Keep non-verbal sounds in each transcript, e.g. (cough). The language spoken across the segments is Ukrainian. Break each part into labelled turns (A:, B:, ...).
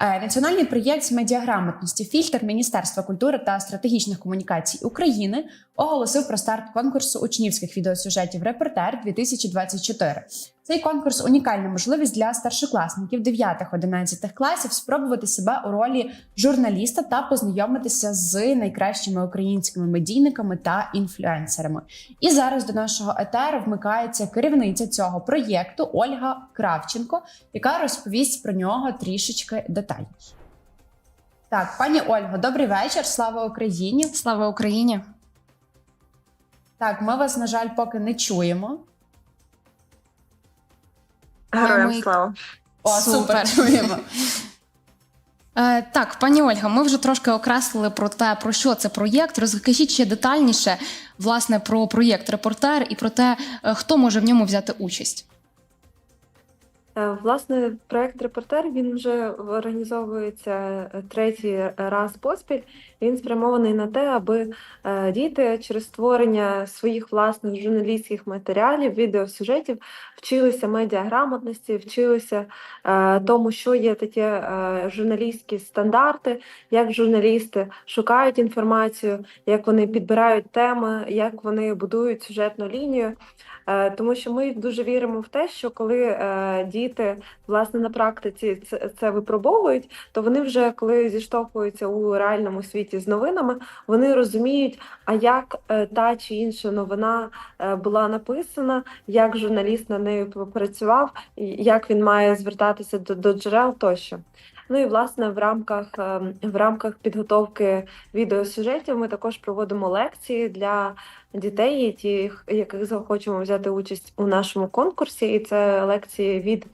A: Е, Національний проєкт з медіаграмотності фільтр Міністерства культури та стратегічних комунікацій України оголосив про старт конкурсу учнівських відеосюжетів Репортер 2024. Цей конкурс унікальна можливість для старшокласників 9-11 класів спробувати себе у ролі журналіста та познайомитися з найкращими українськими медійниками та інфлюенсерами. І зараз до нашого етеру вмикається керівниця цього проєкту Ольга Кравченко, яка розповість про нього трішечки детальніше. Так, пані Ольго, добрий вечір. Слава Україні.
B: Слава Україні!
A: Так, ми вас, на жаль, поки не чуємо.
C: Героям
B: ми-
C: слава.
A: О,
B: Супер.
A: супер, (laughs) чуємо.
B: Е, так, пані Ольга, ми вже трошки окреслили про те, про що це проєкт. Розкажіть ще детальніше власне про проєкт Репортер і про те, е, хто може в ньому взяти участь.
C: Е, Власне, проект Репортер він вже організовується е, третій раз поспіль. Він спрямований на те, аби е, діти через створення своїх власних журналістських матеріалів, відеосюжетів вчилися медіаграмотності, вчилися тому, що є такі журналістські стандарти, як журналісти шукають інформацію, як вони підбирають теми, як вони будують сюжетну лінію. Тому що ми дуже віримо в те, що коли е, діти власне на практиці це, це випробовують, то вони вже коли зіштовхуються у реальному світі з новинами, вони розуміють, а як е, та чи інша новина е, була написана, як журналіст на нею попрацював, як він має звертатися до, до джерел тощо. Ну і власне в рамках е, в рамках підготовки відеосюжетів ми також проводимо лекції для дітей, тих, яких захочемо взяти участь у нашому конкурсі, і це лекції від,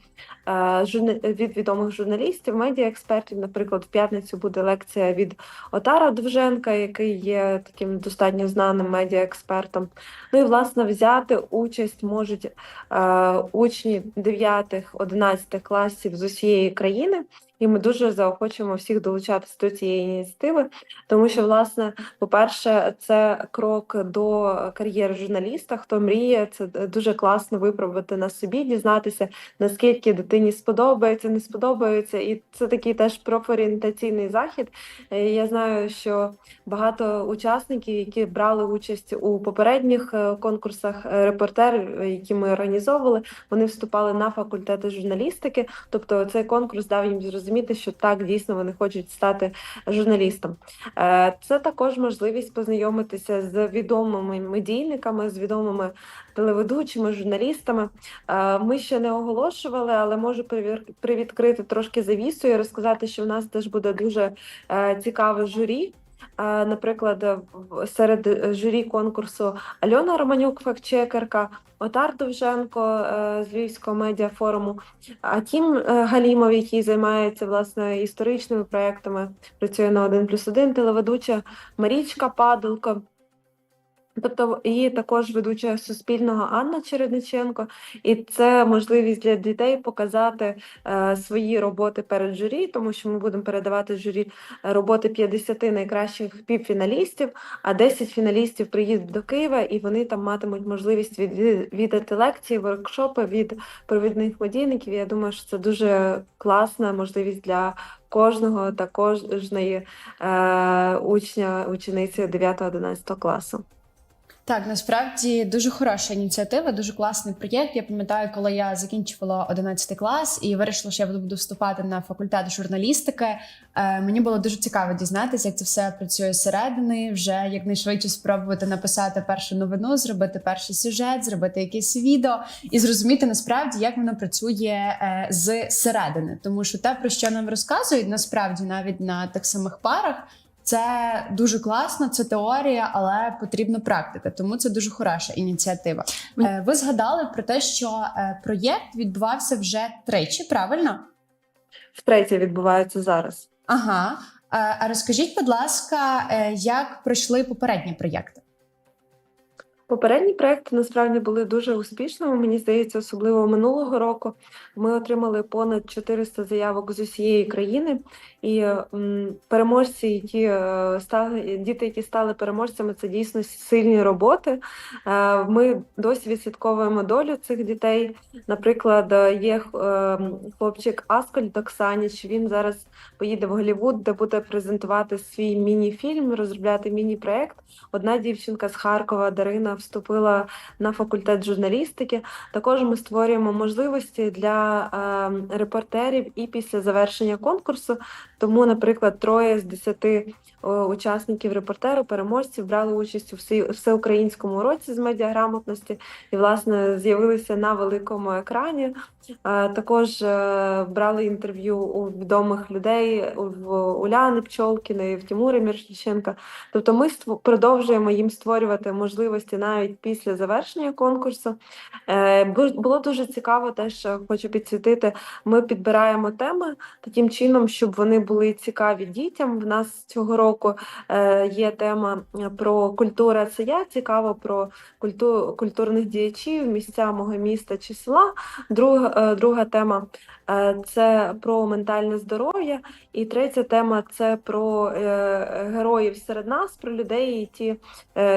C: е, від відомих журналістів, медіаекспертів. Наприклад, в п'ятницю буде лекція від Отара Довженка, який є таким достатньо знаним медіаекспертом. Ну і власне взяти участь можуть е, учні 9-11 класів з усієї країни. І ми дуже заохочуємо всіх долучатися до цієї ініціативи, тому що, власне, по-перше, це крок до кар'єри журналіста. Хто мріє, це дуже класно випробувати на собі, дізнатися, наскільки дитині сподобається, не сподобається. І це такий теж профорієнтаційний захід. Е, Я знаю, що багато учасників, які брали участь у попередніх е, конкурсах е, репортер, які ми організовували, вони вступали на факультети журналістики. Тобто цей конкурс дав їм зрозуміти, що так дійсно вони хочуть стати журналістом. Е, Це також можливість познайомитися з відомими медійниками, з відомими телеведучими, журналістами. Е, Ми ще не оголошували, але можу привідкрити трошки завісу і розказати, що в нас теж буде дуже е, цікаве журі. Наприклад, е, серед е, журі конкурсу Альона Романюк, фактчекерка, Отар Довженко е, з Львівського медіафоруму, Акім тім Галімов, який займається власне історичними проектами, працює на 1+,1, плюс 1, телеведуча Марічка Падалко. Тобто і також ведуча Суспільного Анна Чередниченко, і це можливість для дітей показати е, свої роботи перед журі, тому що ми будемо передавати журі е, роботи 50 найкращих півфіналістів, а 10 фіналістів приїдуть до Києва, і вони там матимуть можливість від- відвідати лекції, воркшопи від провідних медійників. Я думаю, що це дуже класна можливість для кожного та кожної е, учня, учениці 9-11 класу.
A: Так, насправді дуже хороша ініціатива, дуже класний проєкт. Я пам'ятаю, коли я закінчувала 11 клас і вирішила, що я буду вступати на факультет журналістики. Е, мені було дуже цікаво дізнатися, як це все працює зсередини, вже якнайшвидше спробувати написати першу новину, зробити перший сюжет, зробити якесь відео і зрозуміти насправді, як воно працює е, зсередини. Тому що те, про що нам розказують, насправді навіть на тих самих парах. Це дуже класно, це теорія, але потрібна практика. Тому це дуже хороша ініціатива.
B: Ви-
A: Е, згадали про те, що е, проєкт відбувався вже тричі, правильно?
C: Втретє відбувається зараз.
A: Ага. Е, А розкажіть, будь ласка, як пройшли попередні проєкти?
C: Попередні проекти насправді були дуже успішними. Мені здається, особливо минулого року. Ми отримали понад 400 заявок з усієї країни, і переможці, які е, стали діти, які стали переможцями, це дійсно сильні роботи. Е, Ми досі відслідковуємо долю цих дітей. Наприклад, є е, хлопчик Аскольд Оксаніч. Він зараз поїде в Голлівуд, де буде презентувати свій міні-фільм, розробляти міні-проект. Одна дівчинка з Харкова, Дарина, вступила на факультет журналістики. Також ми створюємо можливості для е, репортерів і після завершення конкурсу. Тому, наприклад, троє з десяти учасників репортеру, переможців брали участь у всеукраїнському уроці з медіаграмотності і, власне, з'явилися на великому екрані. Е, Також е, брали інтерв'ю у відомих людей в Уляни Пчолкіної, в Тимури Мірошниченка. Тобто ми продовжуємо їм створювати можливості навіть після завершення конкурсу. Е, Було дуже цікаво, теж хочу підсвітити. Ми підбираємо теми таким чином, щоб вони були цікаві дітям. В нас цього року е, є тема е, про культура це я, цікаво про культу, культурних діячів, місця мого міста чи села. Друга, друга тема це про ментальне здоров'я. І третя тема це про героїв серед нас, про людей, які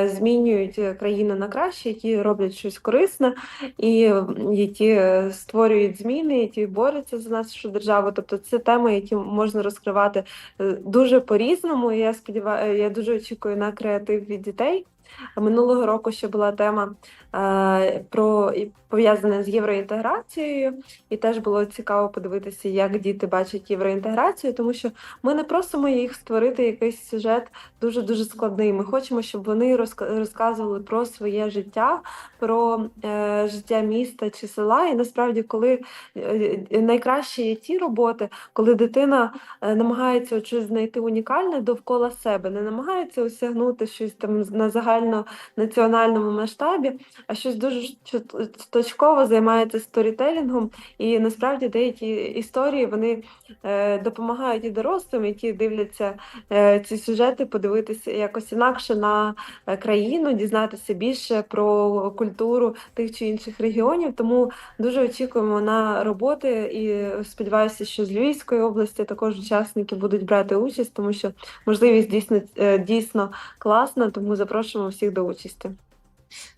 C: змінюють е, країну на краще, які роблять щось корисне і які е, створюють зміни, які борються за нашу державу. Тобто це теми, які можна розкривати е, дуже по-різному. Я сподіваюся, я дуже очікую на креатив від дітей. Минулого року ще була тема е, про пов'язана з євроінтеграцією, і теж було цікаво подивитися, як діти бачать євроінтеграцію, тому що ми не просимо їх створити якийсь сюжет дуже дуже складний. Ми хочемо, щоб вони розка- розказували про своє життя, про е, життя міста чи села. І насправді, коли е, е, найкраще є ті роботи, коли дитина е, намагається щось знайти унікальне довкола себе, не намагається осягнути щось там на загальнонаціональному масштабі, а щось дуже точково займається сторітелінгом. І насправді деякі історії вони е, допомагають і дорослим, які дивляться е, ці сюжети, подивитися якось інакше на е, країну, дізнатися більше про культуру тих чи інших регіонів. Тому дуже очікуємо на роботи і сподіваюся, що з Львівської області також учасники будуть брати участь, тому що можливість дійсно е, дійсно класна, тому запрошуємо всіх до участі.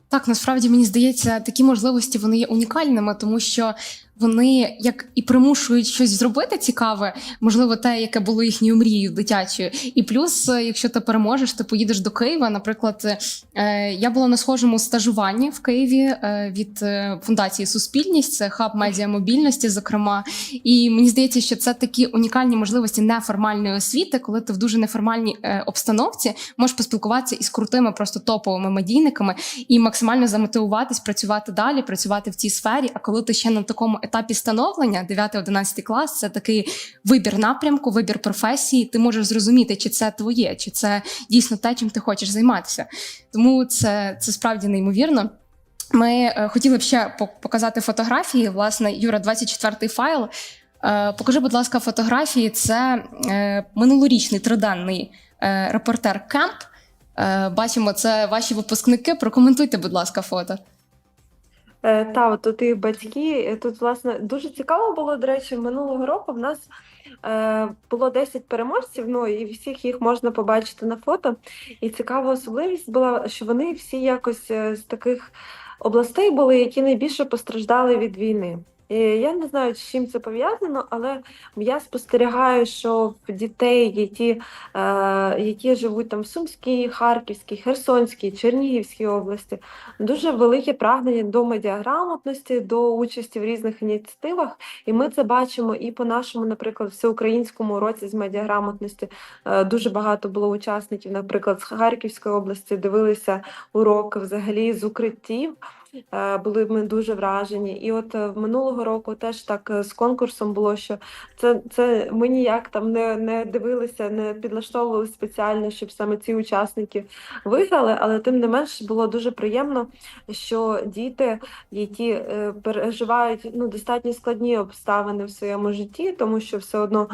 B: Так, насправді мені здається, такі можливості вони є унікальними, тому що вони як і примушують щось зробити цікаве, можливо, те, яке було їхньою мрією дитячою. І плюс, е, якщо ти переможеш, ти поїдеш до Києва. Наприклад, е, я була на схожому стажуванні в Києві е, від фундації Суспільність, це хаб медіамобільності, зокрема. І мені здається, що це такі унікальні можливості неформальної освіти, коли ти в дуже неформальній обстановці можеш поспілкуватися із крутими, просто топовими медійниками і максимально замотивуватись, працювати далі, працювати в цій сфері. А коли ти ще на такому етапі становлення, 9-11 клас, це такий вибір напрямку, вибір професії. Ти можеш зрозуміти, чи це твоє, чи це дійсно те, чим ти хочеш займатися. Тому це, це справді неймовірно. Ми е, хотіли б ще показати фотографії. Власне, Юра, 24-й файл. Е, покажи, будь ласка, фотографії. Це е, минулорічний триденний репортер Кемп. Бачимо, це ваші випускники. Прокоментуйте, будь ласка, фото.
C: Е, Та, от тут і батьки. е, Тут, власне, дуже цікаво було, до речі, минулого року в нас е, було 10 переможців, ну і всіх їх можна побачити на фото. І цікава особливість була, що вони всі якось е, з таких областей були, які найбільше постраждали від війни. І я не знаю, з чим це пов'язано, але я спостерігаю, що в дітей, які, е, які живуть там в Сумській, Харківській, Херсонській, Чернігівській області, дуже велике прагнення до медіаграмотності, до участі в різних ініціативах. І ми це бачимо і по нашому, наприклад, всеукраїнському уроці з медіаграмотності. Е, Дуже багато було учасників, наприклад, з Харківської області, дивилися урок взагалі з укриттів. Е, Були ми дуже вражені. І от е, минулого року теж так е, з конкурсом було, що це, це ми ніяк там не, не дивилися, не підлаштовували спеціально, щоб саме ці учасники виграли, але тим не менш було дуже приємно, що діти, які переживають ну, достатньо складні обставини в своєму житті, тому що все одно,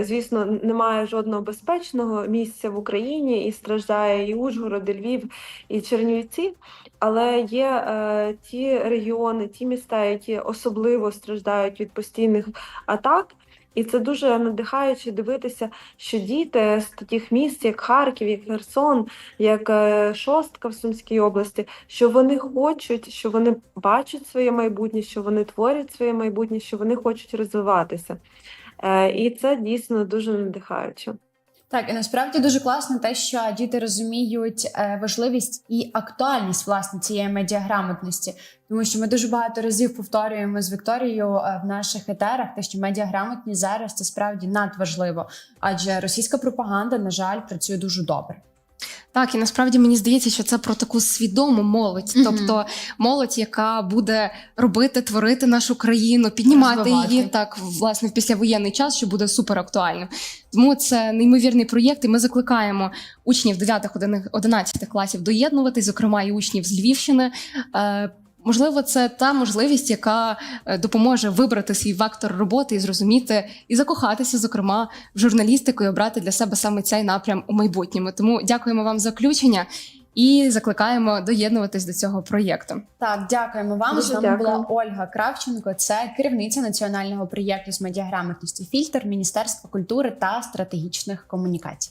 C: звісно, немає жодного безпечного місця в Україні, і страждає і Ужгород, і Львів, і Чернівці. Але є е, ті регіони, ті міста, які особливо страждають від постійних атак. І це дуже надихаюче дивитися, що діти з таких міст, як Харків, як Херсон, як е, Шостка в Сумській області, що вони хочуть, що вони бачать своє майбутнє, що вони творять своє майбутнє, що вони хочуть розвиватися. Е, І це дійсно дуже надихаюче.
A: Так, і насправді дуже класно те, що діти розуміють е, важливість і актуальність власне цієї медіаграмотності, тому що ми дуже багато разів повторюємо з Вікторією е, в наших етерах, те, що медіаграмотність зараз це справді надважливо, адже російська пропаганда, на жаль, працює дуже добре.
B: Так, і насправді мені здається, що це про таку свідому молодь,
A: Мгм.
B: тобто молодь, яка буде робити, творити нашу країну, піднімати
A: Розвивати.
B: її так, власне, в післявоєнний час, що буде супер актуальним. Тому це неймовірний проєкт, і ми закликаємо учнів 9-11 класів доєднуватись, зокрема і учнів з Львівщини. Можливо, це та можливість, яка е, допоможе вибрати свій вектор роботи і зрозуміти і закохатися, зокрема, в журналістику і обрати для себе саме цей напрям у майбутньому. Тому дякуємо вам за включення і закликаємо доєднуватись до цього проєкту.
A: Так, дякуємо вам.
C: Дуже
A: з нами
C: дякую.
A: була Ольга Кравченко, це керівниця національного проєкту з медіаграмотності Фільтр Міністерства культури та стратегічних комунікацій.